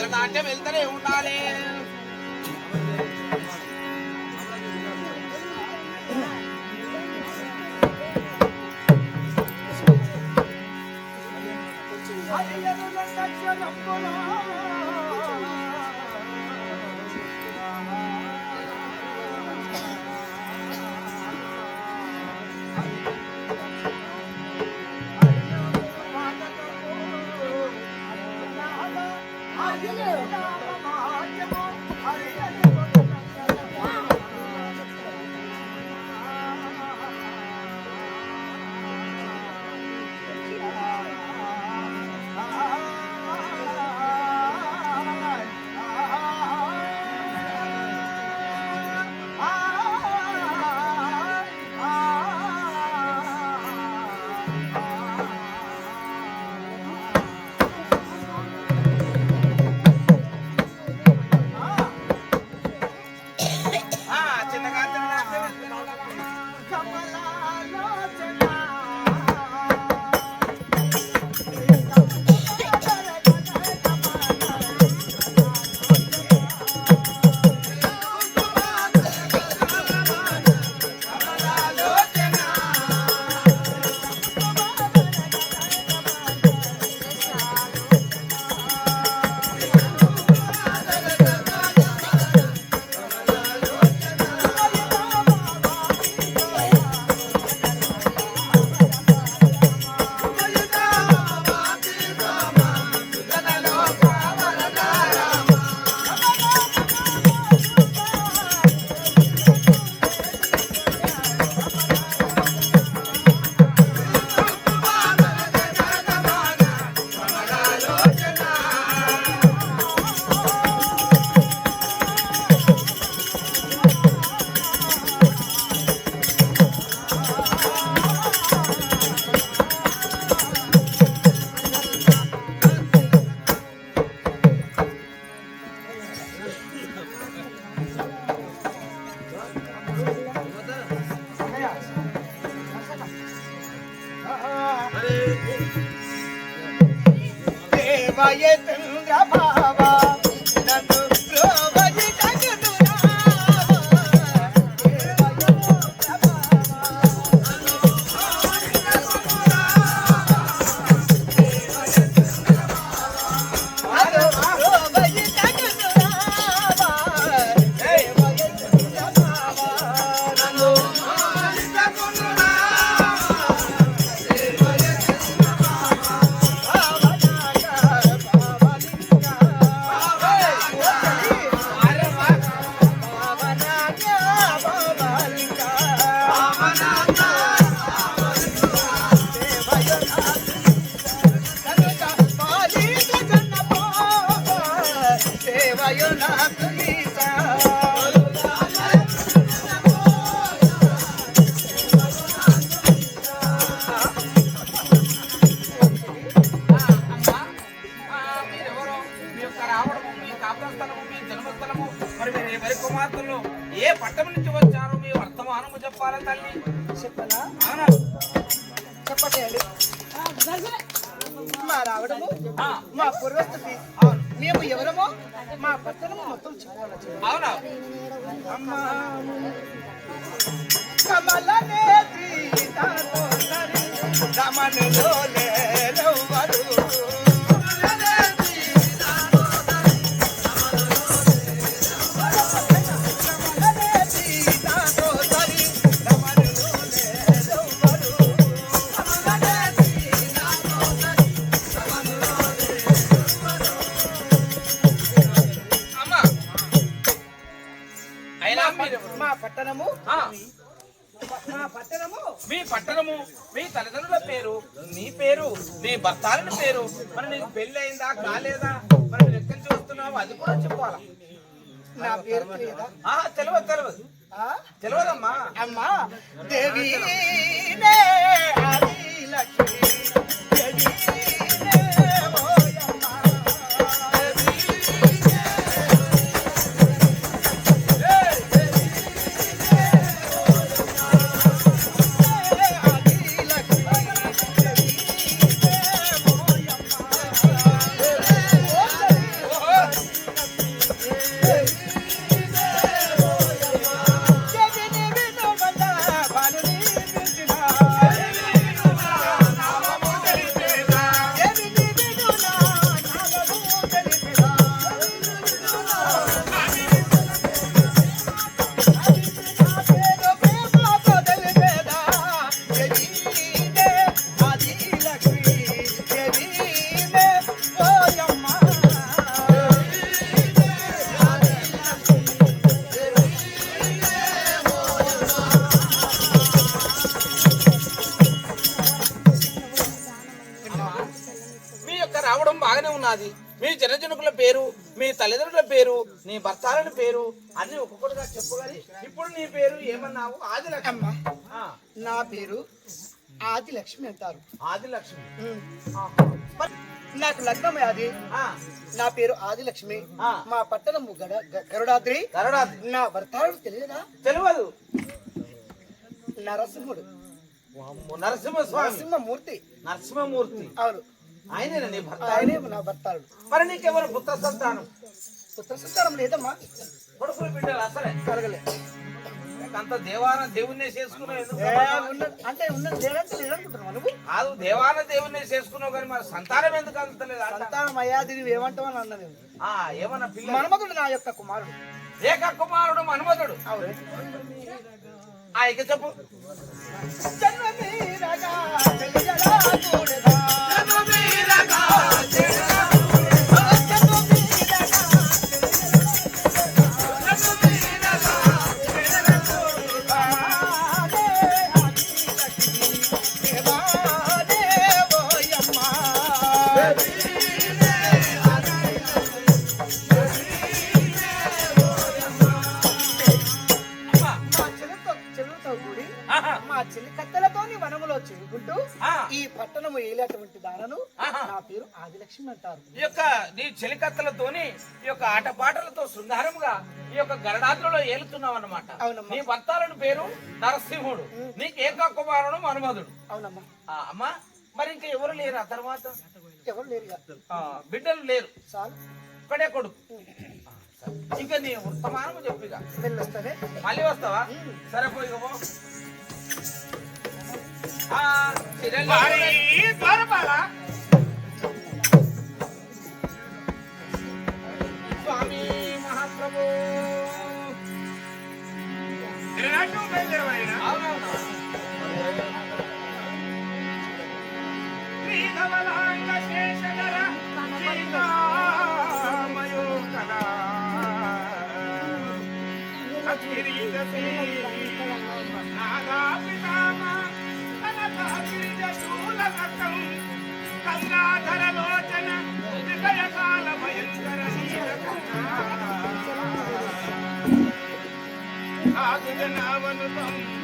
సభస్థలగానే నాట్యం వెళ్తూనే ఉండాలి. ఆ, మేము ఎవరమో మా భర్తలము మొత్తం చెప్పాలి అవునా? అమ్మా. సీతాతో సరి రమణిలో నీ భర్తాలని పేరు. మరి నీకు పెళ్ళి అయిందా కాలేదా? మరి నువ్వు ఎక్కడి నుంచి వస్తున్నావు అది కూడా చెప్పాలా? నా పేరు తెలియదా? ఆ, తెలియదు? తెలియదమ్మా అమ్మా దేవి లక్ష్మి. తల్లిదండ్రుల పేరు నీ భర్తాలని పేరు అన్ని ఒక్కొక్కటిగా చెప్పగలి ఇప్పుడు నీ పేరు ఏమన్నావు? ఆదిలక్ష్మి. నా పేరు ఆది లక్ష్మి అంటారు. ఆదిలక్ష్మి. నాకు లగ్నం అది నా పేరు ఆదిలక్ష్మి. మా పట్టణం గరుడాద్రి. గరుడాద్రి. నా భర్తాడు తెలియదా? తెలియదు. నరసింహుడు. నరసింహస్వామి. నరసింహమూర్తి. నరసింహమూర్తి. అవును. ఆయనే నీ భర్త. ఆయనే నా భర్తాడు మరి నీకెవరు పుత్ర సంతానం? పుత్ర సంతానం లేదమ్మా. కొడుకులు బిడ్డలు? అసలే కలగలే. అంత దేవాన దేవుణ్ణి చేసుకున్నావు అంటే కాదు దేవాన దేవుణ్ణి చేసుకున్నావు కానీ మరి సంతానం ఎందుకు అందుతలేదు? సంతానం అయ్యాది నువ్వు ఏమంటావు అని అన్నది ఆ ఏమన్నా పిల్ల? మన్మధుడు నా యొక్క కుమారుడు. ఏక కుమారుడు మన్మధుడు. ఆ ఇక చెప్పు. పట్టణము ఏలేటువంటి దానను. నా పేరు ఆదిలక్ష్మి అంటారు. ఈ యొక్క నీ చెలికత్తలతోని ఈ యొక్క ఆటపాటలతో శృంగారముగా ఈ యొక్క గరడాద్రలో ఏలుతున్నావు అవునమ్మా. నీ భర్తాలని పేరు నరసింహుడు. నీకు ఏక కుమారుడు మన్మధుడు అవునమ్మా. ఆ, అమ్మా మరి ఇంకా ఎవరు లేరు ఆ తర్వాత? ఎవరు లేరుగా ఆ, బిడ్డలు లేరు. చాలు. ఇక్కడే కొడుకు. ఆ, సరే. ఇంకా నీ వర్తమానము చెప్పిగా వెళ్ళొస్తానే. మళ్ళీ వస్తావా? సరే పోయి ఇక పో. ఆ, చిరంజీవి ద్వారపాల. స్వామి మహాప్రభు ఆగుజనావనుతం కలుడి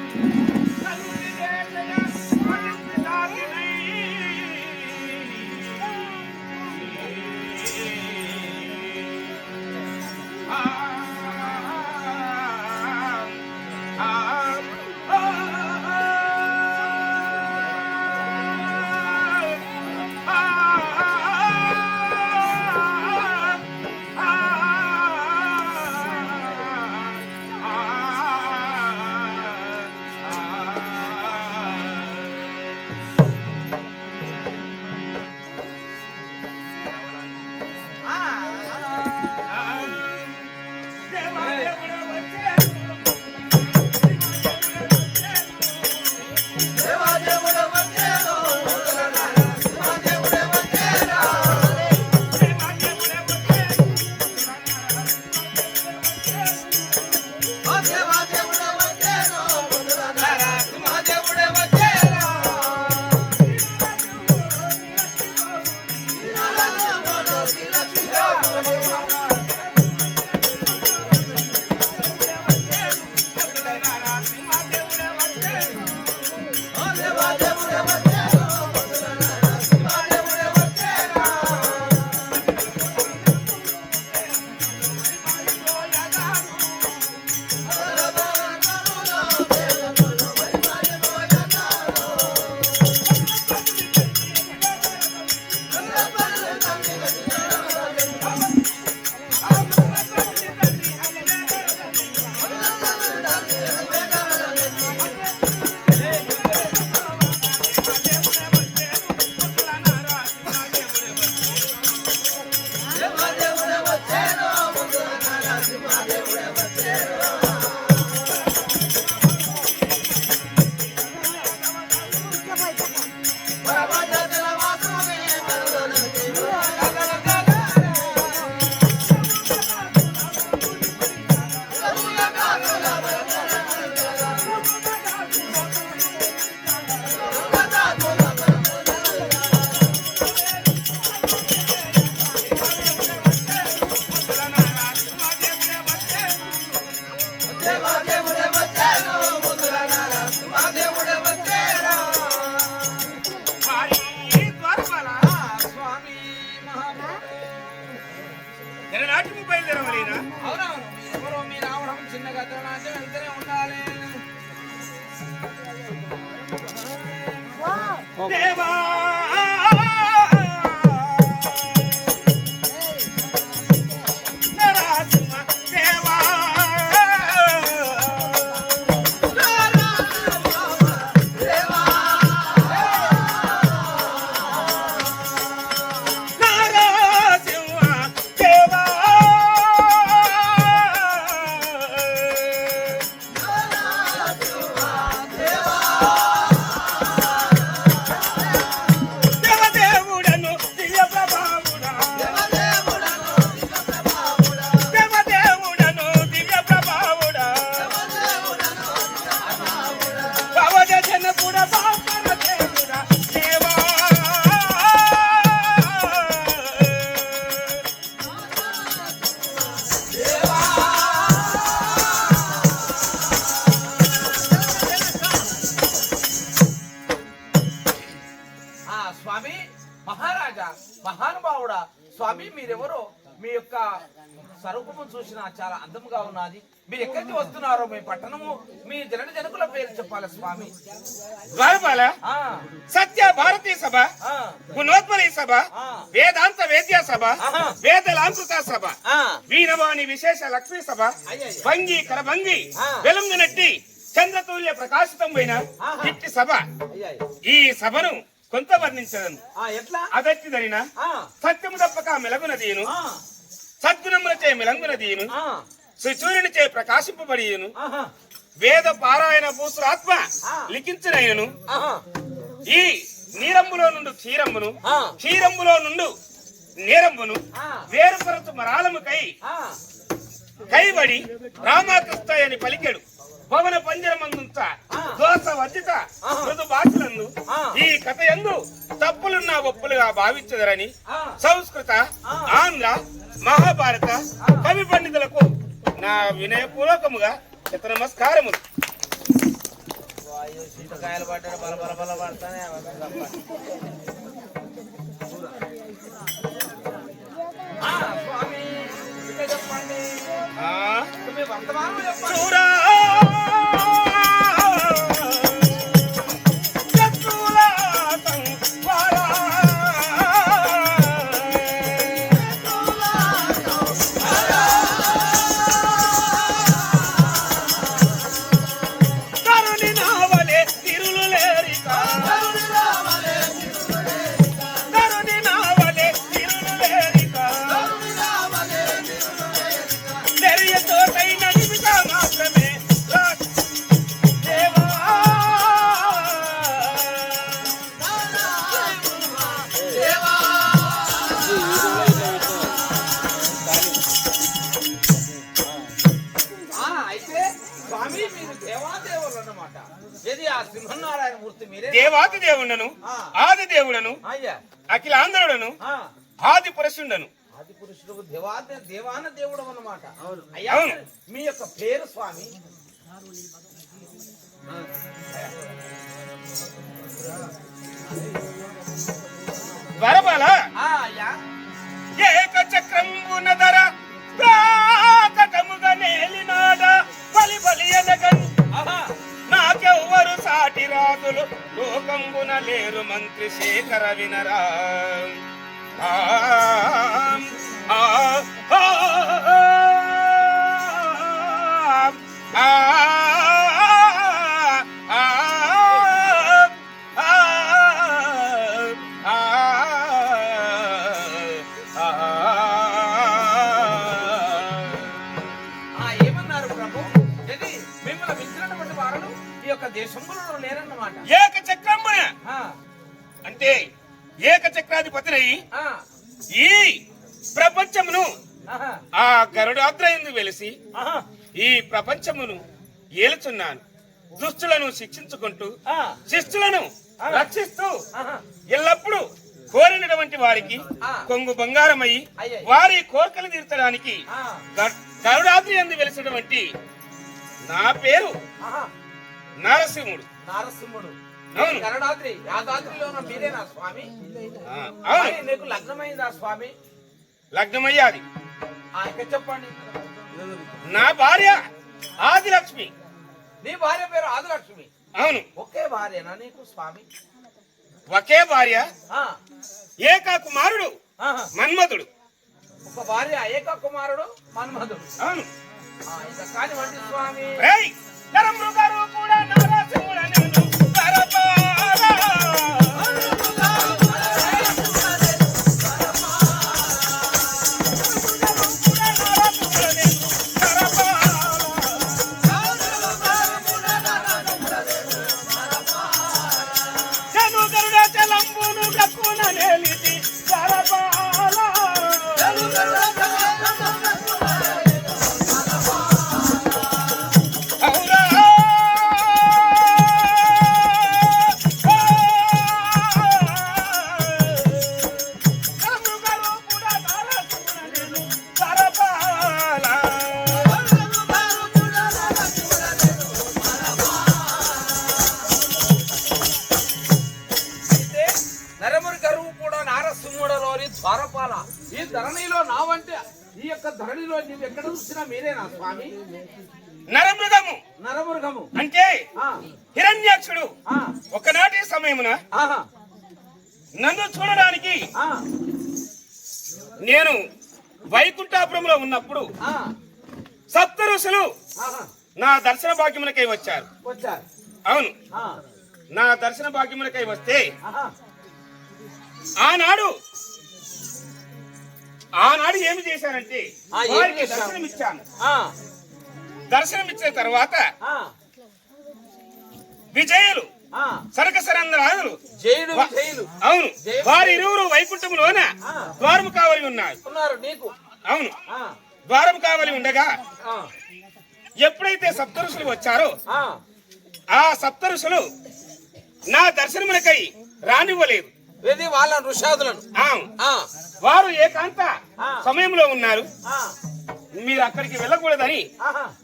Thank you. I'll be madre, una దేవా చాలా అందముగా ఉన్నది. మీరు ఎక్కడికి వస్తున్నారో మీ పట్టణము మీ జనన జనకుల పేరు చెప్పాలి స్వామి. ద్వారపాల సత్య భారతీ సభ ఆ. గుణోత్పరి సభ. వేదాంత వేద్య సభ. వేదలాంకృత సభ వీరవాణి విశేష లక్ష్మీ సభ. భంగి కరభంగి ఆ. వెలుంగునట్టి చంద్రతూల్య ప్రకాశితమైన ఆహా. ఇట్టి సభ. ఈ సభను కొంత వర్ణించదను. ఎట్లా? అదట్టి ఆ. సత్యము తప్పక మెలగునదీను సద్గుణములచే మెలంగునదీను ఆ సుచూరునిచే ప్రకాశింపబడియును వేద పారాయణ భూసురాత్మ. లిఖించినయును ఈ నీరంబులో నుండి క్షీరంబును. క్షీరంబులో నుండు నేరంబును. వేరుపరచు మరాలము కై కైబడి రామాకృష్ణ అని పలికెడు పవన పంజరమందుంత. దోస వర్జిత. మృదు భాషలందు. ఈ కథ ఎందు తప్పులున్న ఒప్పులుగా భావించదరని. సంస్కృత. ఆంధ్ర మహాభారత కవి పండితులకు నా వినయపూర్వకముగా నమస్కారములు. వాయు శీతకాయలు పడ్డాడు బల బల బల పడతానే చూరా! దేవాది దేవుడను. ఆది దేవుడను అయ్యా. అఖిలాంధ్రుడను ఆ. ఆది పురుషుండను. ఆది పురుషుడు దేవాద దేవాన దేవుడు అన్నమాట. అవును. అయ్యా అవును. మీ యొక్క పేరు స్వామి. వరబల. ఏక చక్రంబున ధర ప్రాకటముగా నేలినాడ బలి బలి అనగన్ ఆహా. నాకెవ్వరు సాటి రాజులు లోకంబున లేరు మంత్రి శేఖర వినరా ఆ, ఆ, ఆ, ఆ, ఆ. ఈ ప్రపంచమును ఆ గరుడాద్రయందు వెలిసి ఈ ప్రపంచమును ఏలుచున్నాను. దుష్టులను శిక్షించుకుంటూ ఆ. శిష్టులను రక్షిస్తూ ఎల్లప్పుడూ కోరినటువంటి వారికి. కొంగు బంగారమై. వారి కోరికలు తీర్చడానికి గరుడాద్రి అందు వెలిసినటువంటి నా పేరు నరసింహుడు. నారసింహుడు. అవును. గరుడాద్రి యాదాద్రిలో ఉన్న మీరేనా స్వామి? నీకు లగ్నమైందా స్వామి? లగ్నమయ్యాది. చెప్పండి. నా భార్య ఆదిలక్ష్మి. నీ భార్య పేరు ఆదిలక్ష్మి. అవును. ఒకే భార్యనా నీకు స్వామి? ఒకే భార్య. ఏకా కుమారుడు. మన్మధుడు. ఒక భార్య ఏక కుమారుడు మన్మధుడు. అవును. కానివ్వండి స్వామి. రేయ్ స్వామి. నరమృగము. నరమృగము. అంటే హిరణ్యాక్షుడు. ఒకనాటి సమయమున నన్ను చూడడానికి నేను వైకుంఠాపురంలో ఉన్నప్పుడు సప్త ఋషులు నా దర్శన భాగ్యములకై వచ్చారు. అవును. నా దర్శన భాగ్యములకై వస్తే ఆనాడు ఆనాడు ఏమి చేశానంటే వారికి చేశావు? దర్శనమిచ్చాను. ఆ, దర్శనమిచ్చిన తర్వాత విజయులు సరకసరంధ్రాదులు అవును. వారి ఇరువురు వైకుంఠములోన. ద్వారము కావలి ఉన్నారు. అవును. ద్వారం కావలి ఉండగా ఎప్పుడైతే సప్తఋషులు వచ్చారో ఆ, సప్తఋషులు నా దర్శనములకై రానివ్వలేదు. వాళ్ళ ఋషాదులను. వారు ఏకాంత. సమయంలో ఉన్నారు. మీరు అక్కడికి వెళ్ళకూడదని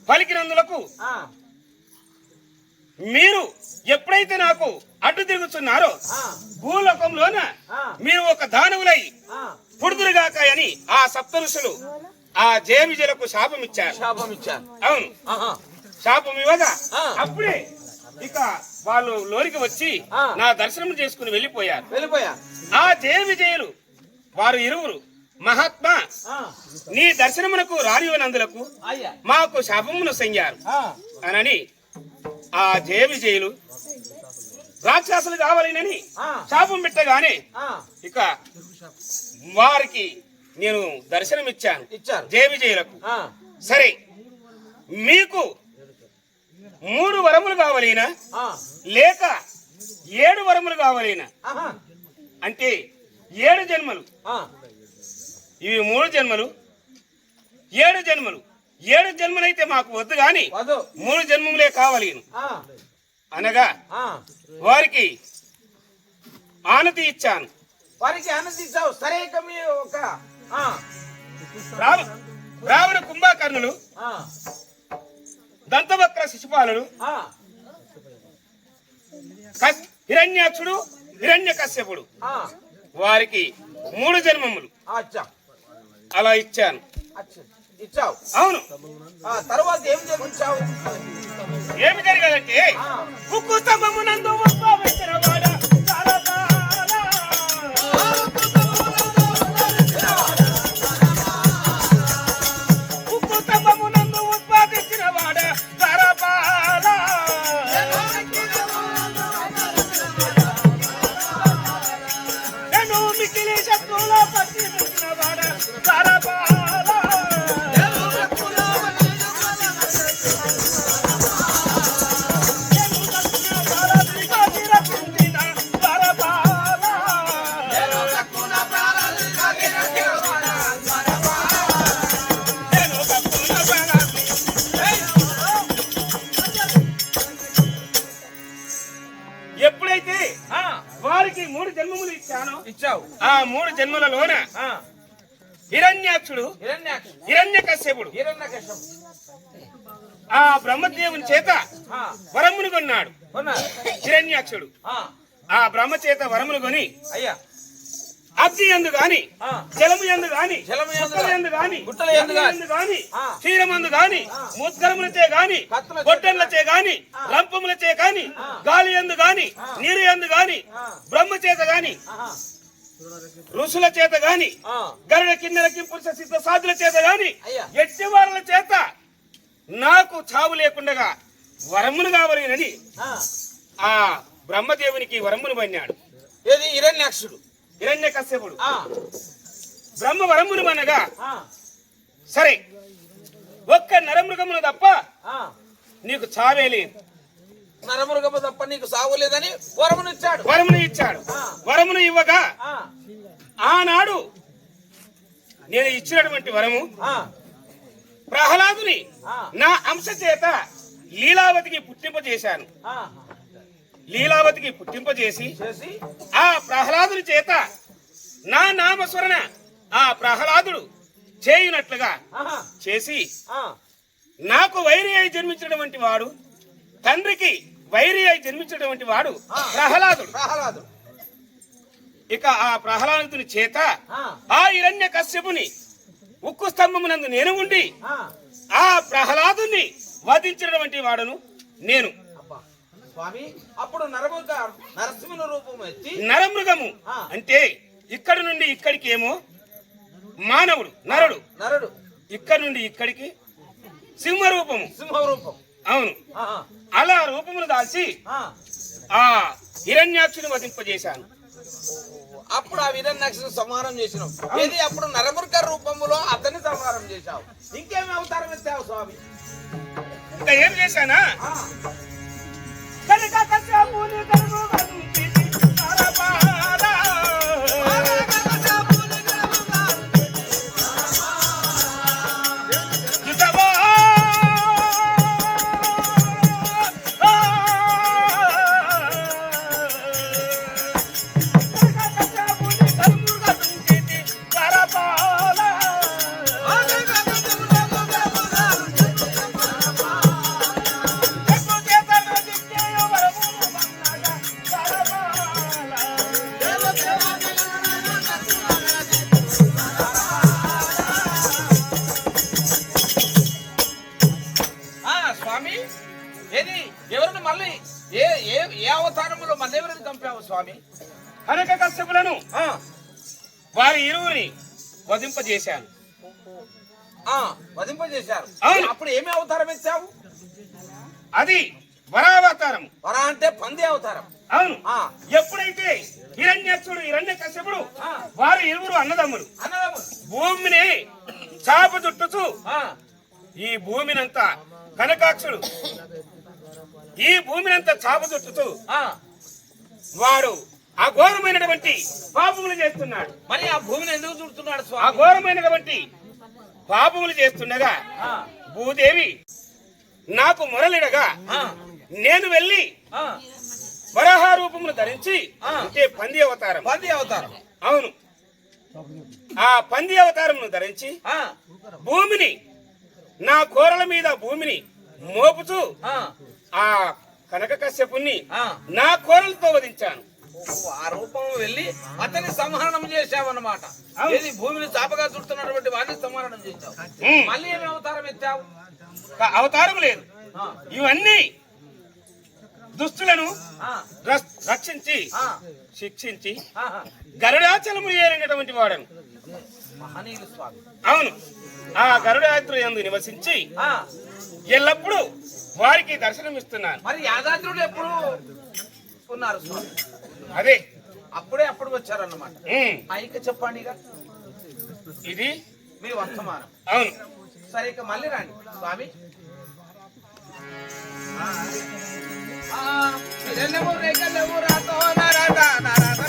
పలికినందులకు మీరు ఎప్పుడైతే నాకు అడ్డు తిరుగుతున్నారో భూలోకంలోన. మీరు ఒక దానవులై పుడుదురుగాక అని ఆ సప్తఋషులు ఆ జయవిజయులకు శాపం ఇచ్చారు శాపం ఇచ్చారు అవును శాపం ఇవ్వగా. అప్పుడే ఇక వాళ్ళు లోనికి వచ్చి. నా దర్శనం చేసుకుని వెళ్ళిపోయారు. వెళ్ళిపోయా ఆ జయ విజయులు వారు ఇరువురు మహాత్మా నీ దర్శనమునకు రానివనందులకు మాకు శాపమును సంగారు అనని ఆ జయ విజయులు రాక్షసులు కావాలని ఆ. శాపం పెట్టగానే ఇక వారికి నేను దర్శనమిచ్చాను. ఇచ్చారు. జయ విజయులకు. సరే మీకు మూడు వరములు కావాలినా లేక ఏడు వరములు కావాలినా. అంటే ఏడు జన్మలు. ఇవి మూడు జన్మలు ఏడు జన్మలు. ఏడు జన్మలైతే మాకు వద్దు గాని మూడు జన్మములే కావాలి అనగా వారికి ఆనతి ఇచ్చాను. వారికి ఆనందించావు సరే ఇక మీ ఒక రావణ కుంభకర్ణులు దంతవక్ర శిశుపాలుడు. హిరణ్యాక్షుడు హిరణ్య కశ్యపుడు. ఆ, వారికి మూడు జన్మములు. అచ్చా అలా ఇచ్చాను. ఇచ్చావు. అవును. ఆ తర్వాత ఏం జరిగించావు ఏమి జరగాలంటే ఆ. ఉక్కు స్తంభమునందు ఆ బ్రహ్మదేవుని చేత వరమును కొన్నాడు. హిరణ్యాక్షుడు. ఆ, బ్రహ్మ చేత వరమును కొని అయ్యా. అగ్ని ఎందు గాని. జలము ఎందు గాని ఎందు గాని ఎందు గాని. క్షీరమందు గాని ముద్గరములచే గాని గొడ్డలచే గాని రంపములచే గాని గాలి ఎందు గాని నీరు ఎందు గాని బ్రహ్మ చేత గాని. ఋషుల చేత గాని. గరుడ కిన్నెల కింపురుష సిద్ధ సాధుల చేత గాని. ఎట్టివారుల చేత నాకు చావు లేకుండగా వరమును కావలేనని ఆ. బ్రహ్మదేవునికి వరమును పన్నాడు ఏది హిరణ్యాక్షుడు హిరణ్య కశ్యపుడు. బ్రహ్మ వరమును అనగా. సరే ఒక్క నరమృగమును తప్ప. నీకు చావే లేదు నరమృగము తప్ప నీకు సావు లేదని వరమునిచ్చాడు వరమును ఇచ్చాడు వరమును ఇవ్వగా. ఆనాడు నేను ఇచ్చినటువంటి వరము. ప్రహ్లాదుని. నా అంశ చేత లీలావతికి పుట్టింపజేశాను ఆ. లీలావతికి పుట్టింపజేసి చేసి ఆ ప్రహ్లాదుని చేత నా నామస్మరణ ఆ ప్రహ్లాదుడు చేయునట్లుగా. చేసి. నాకు వైరి అయి జన్మించినటువంటి వాడు తండ్రికి వైరి అయి జన్మించినటువంటి వాడు ప్రహ్లాదుడు ప్రహ్లాదు ఇక ఆ ప్రహ్లాదుని చేత ఆ. హిరణ్య కశ్యపుని ఉక్కు స్తంభమునందు నేను ఉండి ఆ. ప్రహ్లాదుని వధించినటువంటి వాడును నేను అబ్బా. స్వామి అప్పుడు నరముగ నరసింహుని రూపం ఎత్తి నరమృగము. అంటే ఇక్కడి నుండి ఇక్కడికి ఏమో మానవుడు నరుడు నరుడు ఇక్కడి నుండి ఇక్కడికి సింహ రూపము సింహ రూపం అవును. అలా రూపమును దాల్చి ఆ. ఆ హిరణ్యాక్షుని వధింపజేశాను. అప్పుడు ఆ వీరన్నాక్షని సంహారం చేసినావు ఏది? అప్పుడు నరమృగ రూపంలో అతన్ని సంహారం చేశావు. ఇంకేమి అవతారం ఎత్తావు స్వామి? ఇంకా ఏం చేశానా. కనుక కశ్యపుని స్వామి. కనక కశ్యపులను ఆ. వారి ఇరువురిని వధింపజేశాను. వధింపజేశారు. అప్పుడు ఏమి అవతారం ఎత్తావు అది వరావతారం వరా అంటే పంది అవతారం. అవును. ఆ. ఎప్పుడైతే హిరణ్యక్షుడు హిరణ్య కశ్యపుడు ఆ. వారు ఇరువురు అన్నదమ్ములు అన్నదమ్ములు. భూమిని చాప చుట్టుచు ఆ, ఈ భూమినంతా కనకాక్షుడు. ఈ భూమినంతా చాప చుట్టుతూ ఆ. వాడు అఘోరమైనటువంటి పాపములు చేస్తున్నాడు. మరి ఆ భూమిని ఎందుకు చుడుతున్నాడు అఘోరమైనటువంటి పాపములు చేస్తుండగా భూదేవి నాకు మొరలిడగా నేను వెళ్ళి. వరాహ రూపమును ధరించి. అంటే పంది అవతారం. పంది అవతారం. అవును. ఆ పంది అవతారమును ధరించి భూమిని నా కోరల మీద భూమిని మోపుతూ ఆ కనక కశ్యపుణ్ణి ఆ. నా కోరలతో వధించాను. ఆ రూపం వెళ్ళి అతన్ని సంహరణం చేశావన్నమాట. ఏది? భూమిని చాపగా చుడుతున్నటువంటి వాడిని సంహరణం చేశావు. మళ్ళీ ఏమి అవతారం ఎత్తావు? అవతారం లేదు. ఇవన్నీ దుస్తులను రక్షించి శిక్షించి. గరుడాచలము ఏరినటువంటి వాడను. అవును. ఆ గరుడాద్రి యందు నివసించి ఎల్లప్పుడూ వారికి దర్శనమిస్తున్నాను. మరి యాదాద్రులు ఎప్పుడు ఉన్నారు అదే. అప్పుడే అప్పుడు వచ్చారన్నమాట. ఇక చెప్పండి ఇక. ఇది? మీ వర్తమానం. అవును. సరే ఇక మళ్ళీ రండి. స్వామి. ఆ, ఆ, ఇరెల్లెము రేగల్లెము రాతో నరద నర